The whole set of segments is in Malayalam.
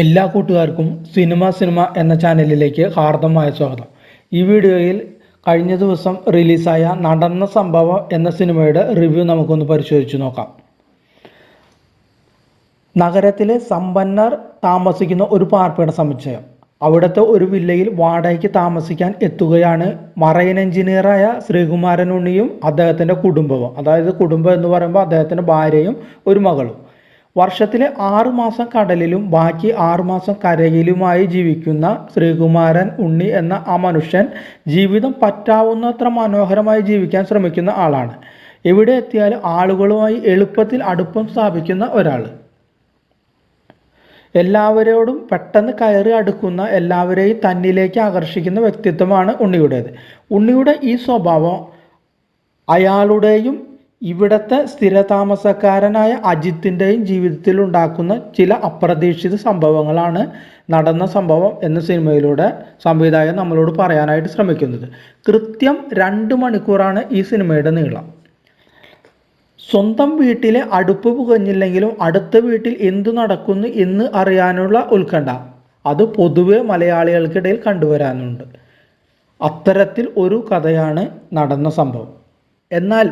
എല്ലാ കൂട്ടുകാർക്കും സിനിമ സിനിമ എന്ന ചാനലിലേക്ക് ഹാർദമായ സ്വാഗതം. ഈ വീഡിയോയിൽ കഴിഞ്ഞ ദിവസം റിലീസായ നടന്ന സംഭവം എന്ന സിനിമയുടെ റിവ്യൂ നമുക്കൊന്ന് പരിശോധിച്ച് നോക്കാം. നഗരത്തിലെ സമ്പന്നർ താമസിക്കുന്ന ഒരു പാർപ്പിട സമുച്ചയം. അവിടുത്തെ ഒരു വില്ലയിൽ വാടകയ്ക്ക് താമസിക്കാൻ എത്തുകയാണ് മറൈൻ എഞ്ചിനീയറായ ശ്രീകുമാരൻ ഉണ്ണിയും അദ്ദേഹത്തിന്റെ കുടുംബവും. അതായത് കുടുംബം എന്ന് പറയുമ്പോൾ അദ്ദേഹത്തിന്റെ ഭാര്യയും ഒരു മകളും. വർഷത്തിലെ ആറുമാസം കടലിലും ബാക്കി ആറുമാസം കരയിലുമായി ജീവിക്കുന്ന ശ്രീകുമാരൻ ഉണ്ണി എന്ന ആ മനുഷ്യൻ ജീവിതം പറ്റാവുന്നത്ര മനോഹരമായി ജീവിക്കാൻ ശ്രമിക്കുന്ന ആളാണ്. എവിടെ എത്തിയാൽ ആളുകളുമായി എളുപ്പത്തിൽ അടുപ്പം സ്ഥാപിക്കുന്ന ഒരാൾ എല്ലാവരോടും പെട്ടെന്ന് കയറി അടുക്കുന്ന എല്ലാവരെയും തന്നിലേക്ക് ആകർഷിക്കുന്ന വ്യക്തിത്വമാണ് ഉണ്ണിയുടേത്. ഉണ്ണിയുടെ ഈ സ്വഭാവം അയാളുടെയും ഇവിടുത്തെ സ്ഥിരതാമസക്കാരനായ അജിത്തിന്റെയും ജീവിതത്തിൽ ഉണ്ടാക്കുന്ന ചില അപ്രതീക്ഷിത സംഭവങ്ങളാണ് നടന്ന സംഭവം എന്ന സിനിമയിലൂടെ സംവിധായകൻ നമ്മളോട് പറയാനായിട്ട് ശ്രമിക്കുന്നത്. കൃത്യം രണ്ട് മണിക്കൂറാണ് ഈ സിനിമയുടെ നീളം. സ്വന്തം വീട്ടിലെ അടുപ്പ് പുകഞ്ഞില്ലെങ്കിലും അടുത്ത വീട്ടിൽ എന്തു നടക്കുന്നു എന്ന് അറിയാനുള്ള ഉത്കണ്ഠ. അത് പൊതുവെ മലയാളികൾക്കിടയിൽ കണ്ടുവരാനുണ്ട്. അത്തരത്തിൽ ഒരു കഥയാണ് നടന്ന സംഭവം. എന്നാൽ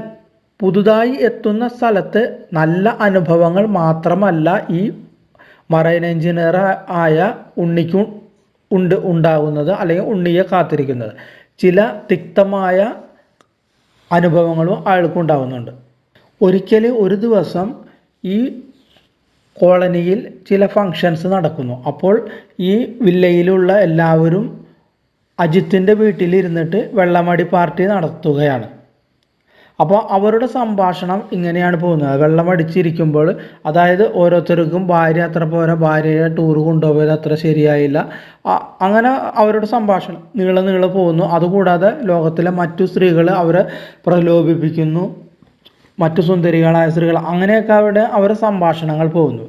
പുതുതായി എത്തുന്ന സ്ഥലത്ത് നല്ല അനുഭവങ്ങൾ മാത്രമല്ല ഈ മറൈൻ എഞ്ചിനീയർ ആയ ഉണ്ണിക്കു ഉണ്ട് ഉണ്ടാകുന്നത് അല്ലെങ്കിൽ ഉണ്ണിയെ കാത്തിരിക്കുന്നത്. ചില തിക്തമായ അനുഭവങ്ങളും അയാൾക്കുണ്ടാകുന്നുണ്ട് ഒരിക്കൽ ഒരു ദിവസം ഈ കോളനിയിൽ ചില ഫങ്ഷൻസ് നടക്കുന്നു. അപ്പോൾ ഈ വില്ലയിലുള്ള എല്ലാവരും അജിത്തിന്റെ വീട്ടിലിരുന്നിട്ട് വെള്ളമടി പാർട്ടി നടത്തുകയാണ്. അപ്പോൾ അവരുടെ സംഭാഷണം ഇങ്ങനെയാണ് പോകുന്നത്. വെള്ളം അടിച്ചിരിക്കുമ്പോൾ അതായത് ഓരോരുത്തർക്കും ഭാര്യ അത്ര പോരാ ഭാര്യയെ ടൂർ കൊണ്ടുപോയത് അത്ര ശരിയായില്ല. അങ്ങനെ അവരുടെ സംഭാഷണം നീളെ നീളെ പോകുന്നു. അതുകൂടാതെ ലോകത്തിലെ മറ്റു സ്ത്രീകൾ അവരെ പ്രലോഭിപ്പിക്കുന്നു. മറ്റു സുന്ദരികളായ സ്ത്രീകൾ അങ്ങനെയൊക്കെ അവിടെ അവരുടെ സംഭാഷണങ്ങൾ പോകുന്നു.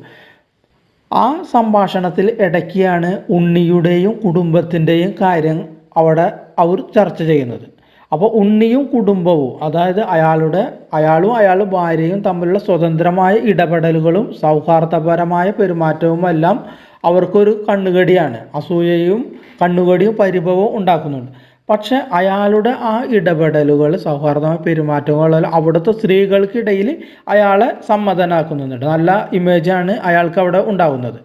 ആ സംഭാഷണത്തിൽ ഇടയ്ക്കാണ് ഉണ്ണിയുടെയും കുടുംബത്തിന്റെയും കാര്യം അവിടെ അവർ ചർച്ച ചെയ്യുന്നത്. അപ്പോൾ ഉണ്ണിയും കുടുംബവും അതായത് അയാളുടെ അയാളും അയാളുടെ ഭാര്യയും തമ്മിലുള്ള സ്വതന്ത്രമായ ഇടപെടലുകളും സൗഹാർദ്ദപരമായ പെരുമാറ്റവും എല്ലാം അവർക്കൊരു കണ്ണുകടിയാണ്. അസൂയയും കണ്ണുകടിയും പരിഭവവും ഉണ്ടാക്കുന്നുണ്ട്. പക്ഷെ അയാളുടെ ആ ഇടപെടലുകൾ സൗഹാർദ്ദമായ പെരുമാറ്റങ്ങൾ അവിടുത്തെ സ്ത്രീകൾക്കിടയിൽ അയാളെ സമ്മതനാക്കുന്നുണ്ട്. നല്ല ഇമേജാണ് അയാൾക്ക് അവിടെ ഉണ്ടാകുന്നത്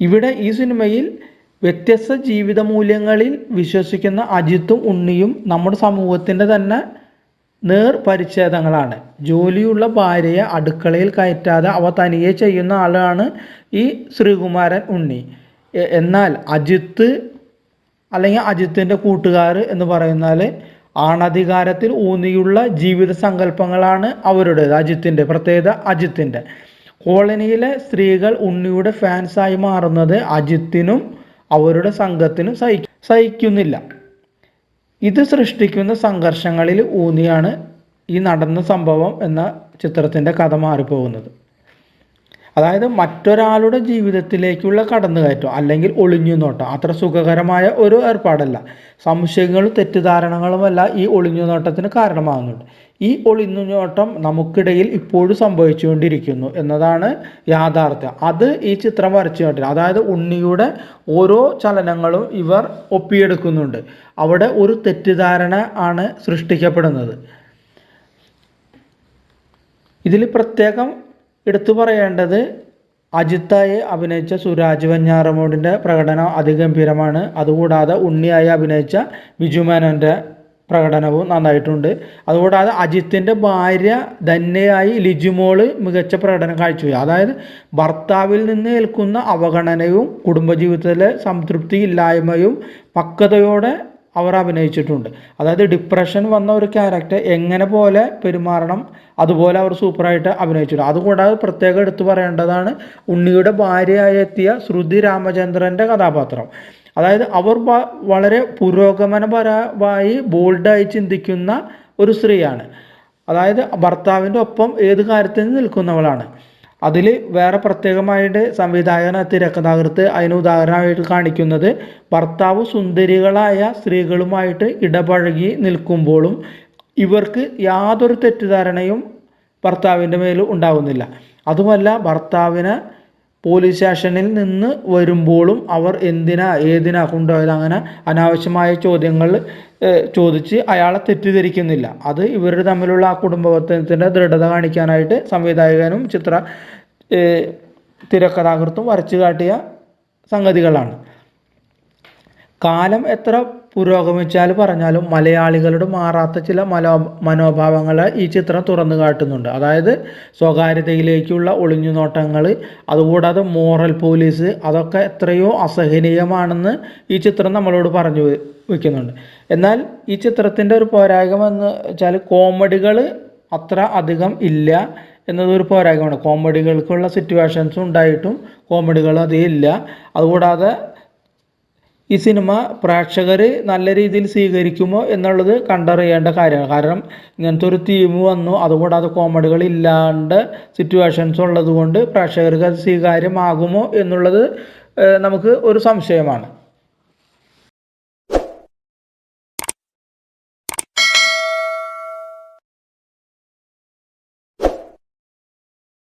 ഇവിടെ ഈ സിനിമയിൽ വ്യത്യസ്ത ജീവിത മൂല്യങ്ങളിൽ വിശ്വസിക്കുന്ന അജിത്തും ഉണ്ണിയും നമ്മുടെ സമൂഹത്തിന്റെ തന്നെ നേർ പരിച്ഛേദങ്ങളാണ്. ജോലിയുള്ള ഭാര്യയെ അടുക്കളയിൽ കയറ്റാതെ അവ തനിയെ ചെയ്യുന്ന ആളാണ് ഈ ശ്രീകുമാരൻ ഉണ്ണി. എന്നാൽ അജിത്ത് അല്ലെങ്കിൽ അജിത്തിന്റെ കൂട്ടുകാർ എന്ന് പറയുന്നാൽ ആണധികാരത്തിൽ ഊന്നിയുള്ള ജീവിത സങ്കല്പങ്ങളാണ് അവരുടേത്. അജിത്തിന്റെ പ്രത്യേകത അജിത്തിന്റെ. കോളനിയിലെ സ്ത്രീകൾ ഉണ്ണിയുടെ ഫാൻസായി മാറുന്നത് അജിത്തിനും അവരുടെ സംഘത്തിന് സഹി സഹിക്കുന്നില്ല. ഇത് സൃഷ്ടിക്കുന്ന സംഘർഷങ്ങളിൽ ഊന്നിയാണ് ഈ നടന്ന സംഭവം എന്ന ചിത്രത്തിന്റെ കഥ മാറിപ്പോകുന്നത്. അതായത് മറ്റൊരാളുടെ ജീവിതത്തിലേക്കുള്ള കടന്നുകയറ്റം അല്ലെങ്കിൽ ഒളിഞ്ഞു നോട്ടം. അത്ര സുഖകരമായ ഒരു ഏർപ്പാടല്ല. സംശയങ്ങളും തെറ്റിദ്ധാരണകളുമല്ല ഈ ഒളിഞ്ഞു നോട്ടത്തിന് കാരണമാകുന്നുണ്ട് ഈ ഒളിഞ്ഞു നോട്ടം നമുക്കിടയിൽ ഇപ്പോഴും സംഭവിച്ചുകൊണ്ടിരിക്കുന്നു എന്നതാണ് യാഥാർത്ഥ്യം. അത് ഈ ചിത്രം വരച്ചു കാട്ടില്ല. അതായത് ഉണ്ണിയുടെ ഓരോ ചലനങ്ങളും ഇവർ ഒപ്പിയെടുക്കുന്നുണ്ട്. അവിടെ ഒരു തെറ്റിദ്ധാരണ ആണ് സൃഷ്ടിക്കപ്പെടുന്നത്. ഇതിൽ പ്രത്യേകം എടുത്തു പറയേണ്ടത് അജിത്തായി അഭിനയിച്ച സുരാജ് വഞ്ഞാറമൂടിന്റെ പ്രകടനം അതിഗംഭീരമാണ്. അതുകൂടാതെ ഉണ്ണിയായി അഭിനയിച്ച ബിജു മേനോന്റെ പ്രകടനവും നന്നായിട്ടുണ്ട്. അതുകൂടാതെ അജിത്തിന്റെ ഭാര്യ ധന്യയായി ലിജുമോൾ മികച്ച പ്രകടനം കാഴ്ചവെച്ചു. അതായത് ഭർത്താവിൽ നിന്ന് ഏൽക്കുന്ന അവഗണനയും കുടുംബജീവിതത്തിലെ സംതൃപ്തി ഇല്ലായ്മയും പക്വതയോടെ അവർ അഭിനയിച്ചിട്ടുണ്ട്. അതായത് ഡിപ്രഷൻ വന്ന ഒരു ക്യാരക്ടർ എങ്ങനെ പോലെ പെരുമാറണം അതുപോലെ അവർ സൂപ്പറായിട്ട് അഭിനയിച്ചിട്ടുണ്ട്. അതുകൂടാതെ പ്രത്യേകം എടുത്തു പറയേണ്ടതാണ് ഉണ്ണിയുടെ ഭാര്യയായി എത്തിയ ശ്രുതി രാമചന്ദ്രന്റെ കഥാപാത്രം. അതായത് അവർ വളരെ പുരോഗമനപരമായി ബോൾഡായി ചിന്തിക്കുന്ന ഒരു സ്ത്രീയാണ്. അതായത് ഭർത്താവിന്റെ ഒപ്പം ഏത് കാര്യത്തിനും നിൽക്കുന്നവളാണ്. അതിൽ വേറെ പ്രത്യേകമായിട്ട് സംവിധായകൻ തിരക്കഥാകൃത്ത് അതിന് ഉദാഹരണമായിട്ട് കാണിക്കുന്നത് ഭർത്താവ് സുന്ദരികളായ സ്ത്രീകളുമായിട്ട് ഇടപഴകി നിൽക്കുമ്പോഴും ഇവർക്ക് യാതൊരു തെറ്റിദ്ധാരണയും ഭർത്താവിന്റെ മേൽ ഉണ്ടാകുന്നില്ല അതുമല്ല ഭർത്താവിനെ പോലീസ് സ്റ്റേഷനിൽ നിന്ന് വരുമ്പോഴും അവർ എന്തിനാ ഏതിനാ കൊണ്ടുപോയത് അങ്ങനെ അനാവശ്യമായ ചോദ്യങ്ങൾ ചോദിച്ച് അയാളെ തെറ്റിദ്ധരിക്കുന്നില്ല. അത് ഇവർ തമ്മിലുള്ള ആ കുടുംബത്തിന്റെ ദൃഢത കാണിക്കാനായിട്ട് സംവിധായകനും ചിത്ര തിരക്കഥാകൃത്തും വരച്ചു കാട്ടിയ സംഗതികളാണ്. കാലം എത്ര പുരോഗമിച്ചാൽ പറഞ്ഞാലും മലയാളികളുടെ മാറാത്ത ചില മനോ മനോഭാവങ്ങളെ ഈ ചിത്രം തുറന്നു കാട്ടുന്നുണ്ട്. അതായത് സ്വകാര്യതയിലേക്കുള്ള ഒളിഞ്ഞുനോട്ടങ്ങൾ അതുകൂടാതെ മോറൽ പോലീസ് അതൊക്കെ എത്രയോ അസഹനീയമാണെന്ന് ഈ ചിത്രം നമ്മളോട് പറഞ്ഞു വയ്ക്കുന്നുണ്ട് എന്നാൽ ഈ ചിത്രത്തിന്റെ ഒരു പോരായ്മ എന്ന് വെച്ചാൽ കോമഡികൾ അത്ര അധികം ഇല്ല എന്നതൊരു പോരായകമാണ് കോമഡികൾക്കുള്ള സിറ്റുവേഷൻസ് ഉണ്ടായിട്ടും കോമഡികൾ അധികം ഇല്ല. അതുകൂടാതെ ഈ സിനിമ പ്രേക്ഷകർ നല്ല രീതിയിൽ സ്വീകരിക്കുമോ എന്നുള്ളത് കണ്ടറിയേണ്ട കാര്യമാണ്. കാരണം ഇങ്ങനത്തെ ഒരു തീം വന്നു. അതുകൂടാതെ കോമഡികൾ ഇല്ലാണ്ട് സിറ്റുവേഷൻസ് ഉള്ളത് കൊണ്ട് പ്രേക്ഷകർക്ക് അത് സ്വീകാര്യമാകുമോ എന്നുള്ളത് നമുക്ക് ഒരു സംശയമാണ്.